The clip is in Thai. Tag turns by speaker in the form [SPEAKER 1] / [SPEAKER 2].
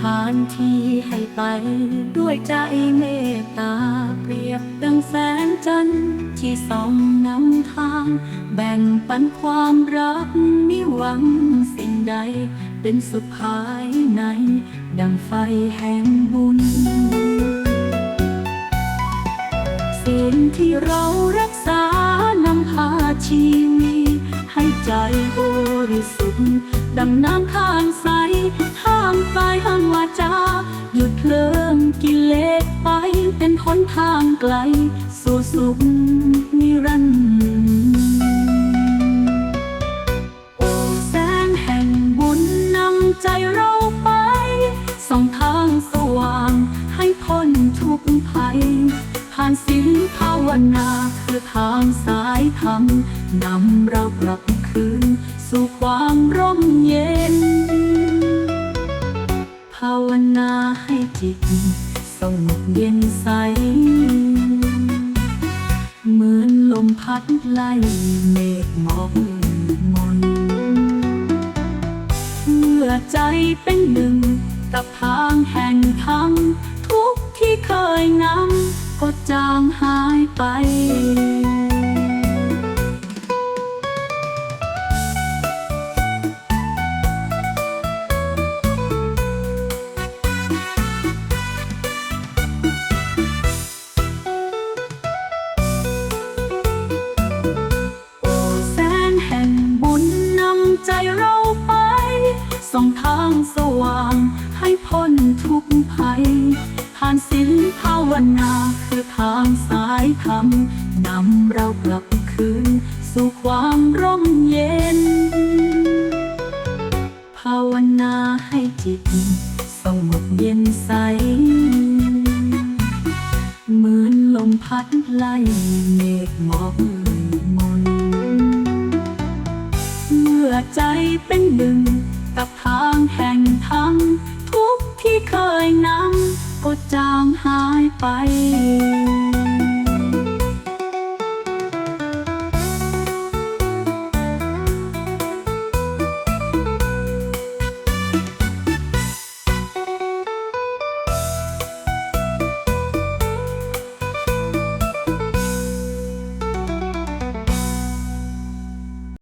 [SPEAKER 1] ทานที่ให้ไปด้วยใจเมตตาเปรียบดังแสงจันทร์ที่ส่องนำทาง แบ่งปันความรักมิหวังสิ่งใด เป็นสุดภายใน ดังไฟแห่งบุญสิ่งที่เรา ริสุทธิ์ดังน้ำข้างใสห้ามกายห้ามวาจา หยุดเพลิงกิเลสไป เป็นหนทางไกล สู่สุขนิรันดร์โอ้แสงแห่งบุญนำใจเราไป ส่องทางสว่าง ให้พ้นทุกภัย ผ่านศีลภาวนาคือทางสายธรรมนำเรากลับ คืน สู่ความร่มเย็น ภาวนาให้จิต สงบเย็นใส เหมือนลมพัดไล่เมฆหมอกมนเมื่อใจเป็นหนึ่งกับทางแห่งธรรมทุกที่เคยนำก็จางหายไป ส่องทางสว่าง ให้พ้นทุกภัยผ่านศีลภาวนาคือทางสายธรรมนำเรากลับคืน สู่ความร่มเย็น ภาวนาให้จิตสงบเย็นใสเหมือนลมพัดไล่เมฆหมอกมนเมื่อใจเป็นหนึ่ง แห่งทั้งทุกที่เคยนำก็จางหายไป